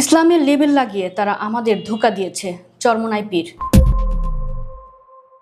ইসলামের লেবেল লাগিয়ে তারা আমাদের ধোকা দিয়েছে, চরমনাই পীর।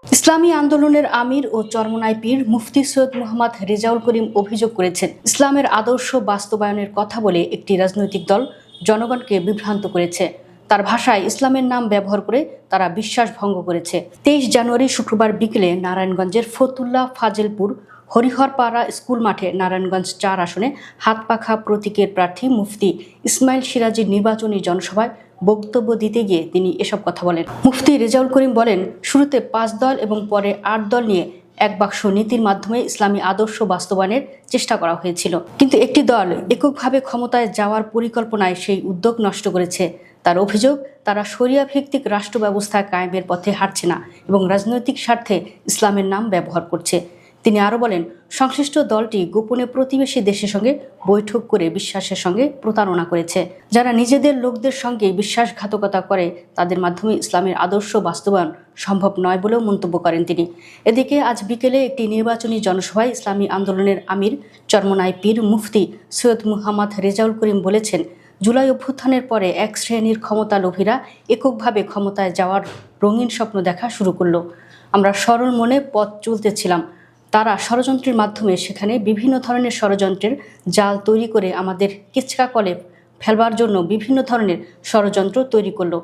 ইসলামী আন্দোলনের আমির ও চরমনাই পীর মুফতি সৈয়দ মোহাম্মদ রেজাউল করিম অভিযোগ করেছেন, ইসলামের আদর্শ বাস্তবায়নের কথা বলে একটি রাজনৈতিক দল জনগণকে বিভ্রান্ত করেছে। তার ভাষায় ইসলামের নাম ব্যবহার করে তারা বিশ্বাস ভঙ্গ করেছে। তেইশ জানুয়ারি শুক্রবার বিকেলে নারায়ণগঞ্জের ফতুল্লা ফাজেলপুর হরিহরপাড়া স্কুল মাঠে নারায়ণগঞ্জ চার আসনে হাতপাখা প্রতীকের প্রার্থী মুফতি ইসমাইল সিরাজির নির্বাচনী জনসভায় বক্তব্য দিতে গিয়ে তিনি এসব কথা বলেন। মুফতি রেজাউল করিম বলেন, শুরুতে পাঁচ দল এবং পরে আট দল নিয়ে এক বাক্স নীতির মাধ্যমে ইসলামী আদর্শ বাস্তবায়নের চেষ্টা করা হয়েছিল। কিন্তু একটি দল এককভাবে ক্ষমতায় যাওয়ার পরিকল্পনায় সেই উদ্যোগ নষ্ট করেছে। তার অভিযোগ, তারা শরিয়া ভিত্তিক রাষ্ট্র ব্যবস্থা কায়েমের পথে হাঁটছে না এবং রাজনৈতিক স্বার্থে ইসলামের নাম ব্যবহার করছে। তিনি আরও বলেন, সংশ্লিষ্ট দলটি গোপনে প্রতিবেশী দেশের সঙ্গে বৈঠক করে বিশ্বাসের সঙ্গে প্রতারণা করেছে। যারা নিজেদের লোকদের সঙ্গে বিশ্বাসঘাতকতা করে, তাদের মাধ্যমে ইসলামের আদর্শ বাস্তবায়ন সম্ভব নয় বলেও মন্তব্য করেন তিনি। এদিকে আজ বিকেলে একটি নির্বাচনী জনসভায় ইসলামী আন্দোলনের আমির, চরমনাই পীর মুফতি সৈয়দ মুহাম্মদ রেজাউল করিম বলেছেন, জুলাই অভ্যুত্থানের পরে এক শ্রেণির ক্ষমতা লোভীরা এককভাবে ক্ষমতায় যাওয়ার রঙিন স্বপ্ন দেখা শুরু করল। আমরা সরল মনে পথ চলতেছিলাম তারা ষড়যন্ত্রের মাধ্যমে সেখানে বিভিন্ন ধরনের ষড়যন্ত্রের জাল তৈরি করে আমাদের কিচকা কলে ফেলবার জন্য বিভিন্ন ধরনের ষড়যন্ত্র তৈরি করল।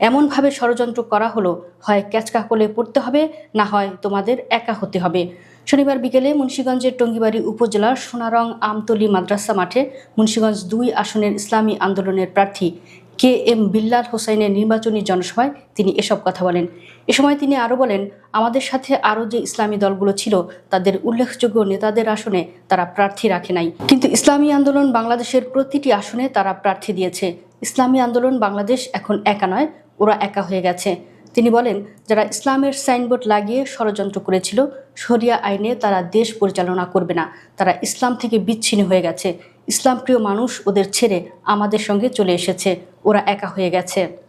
এমনভাবে ষড়যন্ত্র করা হলো, হয় ক্যাচকা কলে পড়তে হবে, না হয় তোমাদের একা হতে হবে। শনিবার বিকেলে মুন্সীগঞ্জের টঙ্গিবাড়ি উপজেলার সোনারং আমতলি মাদ্রাসা মাঠে মুন্সীগঞ্জ দুই আসনের ইসলামী আন্দোলনের প্রার্থী কে এম বিল্লাল হোসাইনের নির্বাচনী জনসভায় তিনি এসব কথা বলেন। এ সময় তিনি আরও বলেন, আমাদের সাথে আরও যে ইসলামী দলগুলো ছিল, তাদের উল্লেখযোগ্য নেতাদের আসনে তারা প্রার্থী রাখে নাই। কিন্তু ইসলামী আন্দোলন বাংলাদেশের প্রতিটি আসনে তারা প্রার্থী দিয়েছে। ইসলামী আন্দোলন বাংলাদেশ এখন একা নয়, ওরা একা হয়ে গেছে। তিনি বলেন, যারা ইসলামের সাইনবোর্ড লাগিয়ে ষড়যন্ত্র করেছিল, শরিয়া আইনে তারা দেশ পরিচালনা করবে না। তারা ইসলাম থেকে বিচ্ছিন্ন হয়ে গেছে। ইসলাম প্রিয় মানুষ ওদের ছেড়ে আমাদের সঙ্গে চলে এসেছে। ওরা একা হয়ে গেছে।